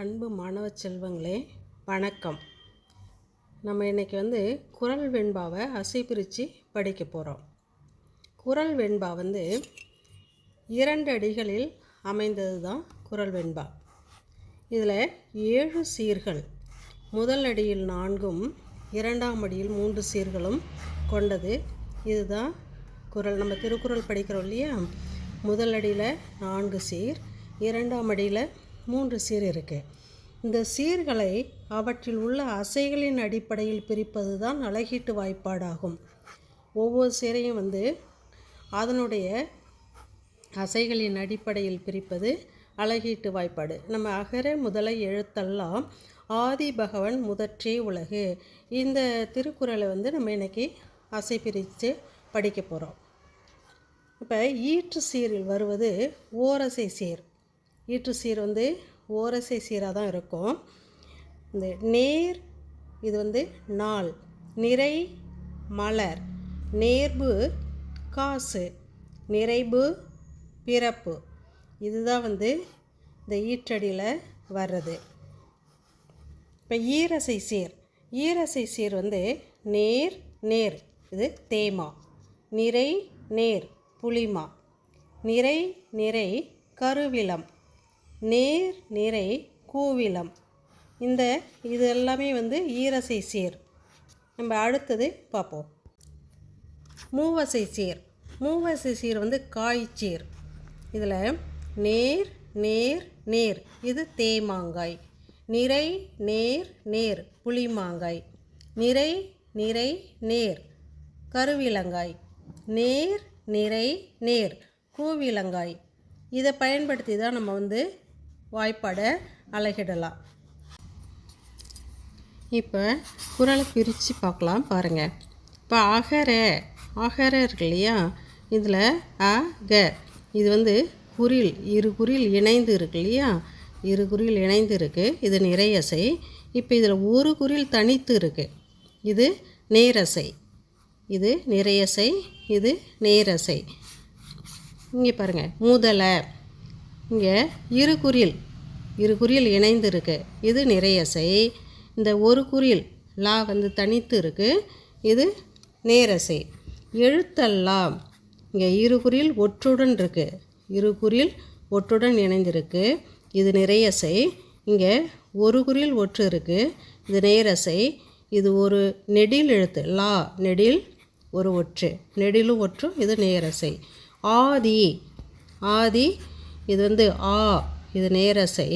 அன்பு மாணவ செல்வங்களே வணக்கம். நம்ம இன்றைக்கி வந்து குரல் வெண்பாவை அசை பிரித்து படிக்க போகிறோம் குரல் வெண்பா வந்து இரண்டு அடிகளில் அமைந்தது தான் குரல் வெண்பா. இதில் ஏழு சீர்கள் முதல் அடியில் நான்கும் இரண்டாம் அடியில் மூன்று சீர்களும் கொண்டது. இதுதான் குரல். நம்ம திருக்குறள் படிக்கிறோம் இல்லையா? முதல் அடியில் நான்கு சீர் இரண்டாம் அடியில் மூன்று சீர் இருக்குது இந்த சீர்களை அவற்றில் உள்ள அசைகளின் அடிப்படையில் பிரிப்பது தான் அழகீட்டு வாய்ப்பாடாகும். ஒவ்வொரு சீரையும் வந்து அதனுடைய அசைகளின் அடிப்படையில் பிரிப்பது அழகீட்டு வாய்ப்பாடு. நம்ம அகர முதலை எழுத்தெல்லாம் ஆதி பகவன் முதற்றே உலகு. இந்த திருக்குறளை வந்து நம்ம இன்றைக்கி அசை பிரித்து படிக்க போகிறோம் இப்போ ஈற்று சீரில் வருவது ஓரசை சீர். ஈற்று சீர் வந்து ஓரசை சீராக தான் இருக்கும். இந்த நேர் இது வந்து நாள். நிறை மலர். நேர்பு காசு. நிறைவு பிறப்பு. இதுதான் வந்து இந்த ஈற்றடியில் வர்றது. இப்போ ஈரசை சீர். ஈரசை சீர் வந்து நேர் நேர். இது தேமா. நிறை நேர். புளிமா நிறை நிறை கருவிலம் நேர் நிறை கூவிலம். இந்த இது எல்லாமே வந்து ஈரசை சீர். நம்ம அடுத்தது பார்ப்போம். மூவசை சீர். மூவசை சீர் வந்து காய்ச்சீர் இதில் நேர் நேர் நேர். இது தேமாங்காய் நிறை நேர் நேர். புளிமாங்காய். நிறை நிறை நேர். கருவிலங்காய். நேர் நிறை நேர். கூவிலங்காய். இதை பயன்படுத்தி தான் நம்ம வந்து வாய்ப்பாடை அழகிடலாம். இப்போ குரலை பிரித்து பார்க்கலாம் பாருங்கள் இப்போ அகர அகர இருக்கு இல்லையா? இதில் அ க. இது வந்து குறில் இரு குறில் இணைந்து இருக்கு இல்லையா? இரு குரில் இணைந்து இருக்குது இது நிறையசை. இப்போ இதில் ஒரு குறில் தனித்து இருக்குது இது நேரசை. இது நிறையசை. இது நேரசை. இங்கே பாருங்கள் முதலை. இங்கே இரு குறியில் இரு குறியில் இணைந்து இருக்குது இது நிறையசை இந்த ஒரு குறியில் லா வந்து தனித்து இருக்குது இது நேரசை எழுத்தெல்லாம் இங்கே இரு குறியில் ஒற்றுடன் இருக்குது இரு குறியில் ஒற்றுடன் இணைந்திருக்கு. இது நிறையசை இங்கே ஒரு குறில் ஒற்று இருக்குது இது நேரசை இது ஒரு நெடில் எழுத்து லா நெடில் ஒரு ஒற்று. நெடிலும் ஒற்றும் இது நேரசை ஆதி ஆதி இது வந்து ஆ இது நேரசை.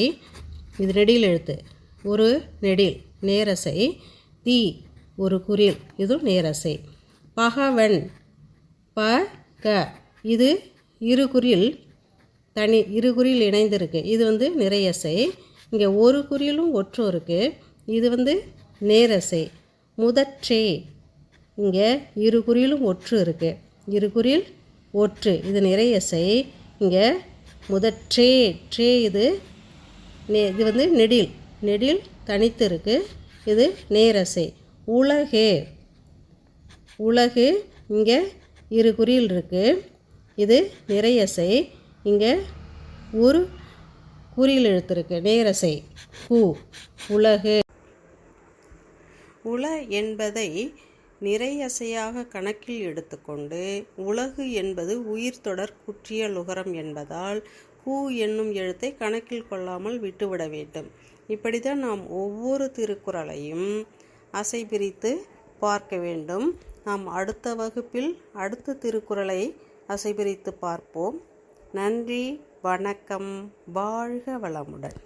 இது நெடில் எழுத்து. ஒரு நெடில் நேரசை. தி ஒரு குரில் இது நேரசை. பகவன் ப க. இது இரு குறில் தனி இரு குறில் இணைந்திருக்கு. இது வந்து நிறையசை. இங்கே ஒரு குறியிலும் ஒற்றும் இருக்குது இது வந்து நேரசை. முதற்றே. இங்கே இரு குறியிலும் ஒற்று இருக்குது இரு குறில் ஒற்று. இது நிறையசை. இங்கே முதற் ட்ரே இது நே இது வந்து நெடில். நெடில் தனித்து இருக்குது இது நேரசை. உலகே. உலகு இங்கே இரு குறியில் இருக்குது இது நிறையசை. இங்கே ஒரு குறியில் எழுத்துருக்கு. நேரசை. பூ உலகு. உல என்பதை நிறையசையாக கணக்கில் எடுத்துக்கொண்டு உலகு என்பது உயிர் தொடர் குற்றிய லுகரம் என்பதால் கூ என்னும் எழுத்தை கணக்கில் கொள்ளாமல் விட்டுவிட வேண்டும். இப்படிதான் நாம் ஒவ்வொரு திருக்குறளையும் அசை பிரித்து பார்க்க வேண்டும். நாம் அடுத்த வகுப்பில் அடுத்த திருக்குறளை அசை பிரித்து பார்ப்போம். நன்றி வணக்கம் வாழ்க வளமுடன்.